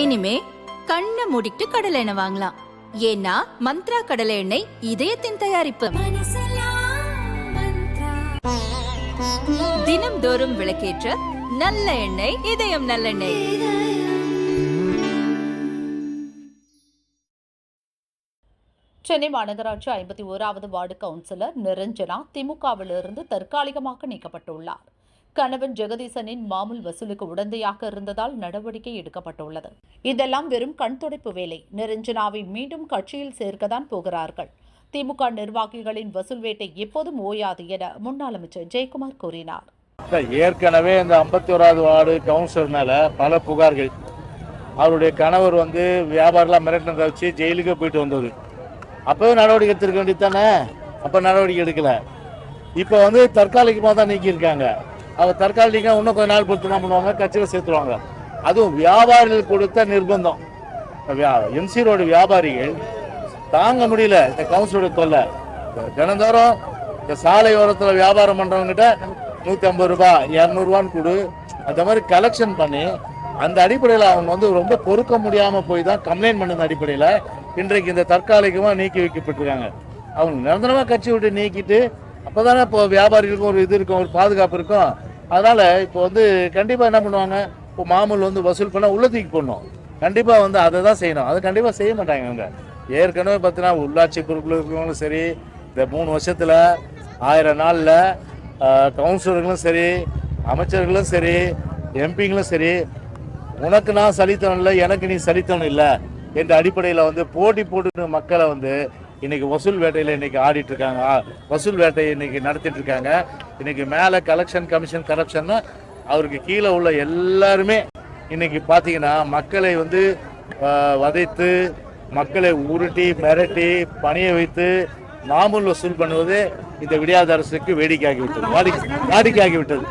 இனிமே கண்ணை மூடிட்டு கடலை எண்ணெய் வாங்கலாம். ஏன்னா மந்த்ரா கடலை எண்ணெய் இதயத்தின் தயாரிப்பு. தினம்தோறும் விளக்கேற்ற நல்ல எண்ணெய் இதயம் நல்லெண்ணெய் சென்னை மாநகராட்சி ஐம்பத்தி ஓராவது வார்டு கவுன்சிலர் நிரஞ்சனா திமுகவிலிருந்து தற்காலிகமாக நீக்கப்பட்டுள்ளார். கணவன் ஜெகதீசனின் மாமூல் வசூலுக்கு உடந்தையாக இருந்ததால் நடவடிக்கை எடுக்கப்பட்டுள்ளது. இதெல்லாம் வெறும் கண் துடைப்பு வேலை. நிரஞ்சனாவை மீண்டும் கட்சியில் சேர்க்கத்தான் போகிறார்கள். திமுக நிர்வாகிகளின் வசூல் வேட்டை எப்போதும் ஓயாது என முன்னாள் அமைச்சர் ஜெயக்குமார் கூறினார். ஏற்கனவே இந்த ஐம்பத்தி ஓராவது வார்டு கவுன்சிலர்னால பல புகார்கள். அவருடைய கணவர் வந்து வியாபாரம்லாம் மிரட்டினதை வச்சு ஜெயிலுக்கு போயிட்டு வந்தது அப்பவே நடவடிக்கை எடுத்திருக்க வேண்டியது தானே? அப்போ நடவடிக்கை எடுக்கல. இப்போ வந்து தற்காலிகமாக தான் நீக்கியிருக்காங்க. அவர் தற்காலிகமாக இன்னும் கொஞ்ச நாள் பொறுத்து என்ன பண்ணுவாங்க? கட்சியில் சேர்த்துருவாங்க. அதுவும் வியாபாரிகள் கொடுத்த நிர்பந்தம். எம்சிரோட வியாபாரிகள் தாங்க முடியல. இந்த கவுன்சிலோட தொல்லை. தினந்தோறும் இந்த சாலை ஓரத்தில் வியாபாரம் பண்ணுறவங்ககிட்ட நூற்றி ஐம்பது ரூபா இரநூறுவான்னு கொடு. அந்த மாதிரி கலெக்ஷன் பண்ணி அந்த அடிப்படையில் அவங்க வந்து ரொம்ப பொறுக்க முடியாமல் போய் தான் கம்ப்ளைண்ட் பண்ண அடிப்படையில் இன்றைக்கு இந்த தற்காலிகமாக நீக்கி வைக்கப்பட்டிருக்காங்க. அவங்க நிரந்தரமாக கட்சி விட்டு நீக்கிட்டு அப்போ தானே இப்போ வியாபாரிகளுக்கும் ஒரு இது இருக்கும் ஒரு பாதுகாப்பு இருக்கும். அதனால் இப்போ வந்து கண்டிப்பாக என்ன பண்ணுவாங்க? இப்போ மாமூல் வந்து வசூல் பண்ணால் உள்ளத்துக்கு போடணும். கண்டிப்பாக வந்து அதை தான் செய்யணும். அது கண்டிப்பாக செய்ய மாட்டாங்க அவங்க ஏற்கனவே பார்த்தீங்கன்னா உள்ளாட்சி குழுக்கள் இருக்கிறவங்களும் சரி இந்த மூணு வருஷத்தில் ஆயிரம் நாளில் கவுன்சிலர்களும் சரி அமைச்சர்களும் சரி எம்பிங்களும் சரி உனக்கு நான் சலித்தவன் இல்லை எனக்கு நீ சலித்தவன் இல்லை என்ற அடிப்படையில் வந்து போட்டி போட்டு மக்களை வந்து இன்னைக்கு வசூல் வேட்டையில் இன்னைக்கு ஆடிட்டு இருக்காங்க. வசூல் வேட்டையை இன்னைக்கு நடத்திட்டு இருக்காங்க. இன்னைக்கு மேலே கலெக்ஷன் கமிஷன் கரப்ஷன் அவருக்கு கீழே உள்ள எல்லாருமே இன்னைக்கு பார்த்தீங்கன்னா மக்களை வந்து வதைத்து மக்களை உருட்டி மிரட்டி பணிய வைத்து மாமூல் வசூல் பண்ணுவது இந்த விடியாத அரசுக்கு வேடிக்கையாகி விட்டது. வாடிக்கை வாடிக்கையாகி விட்டது.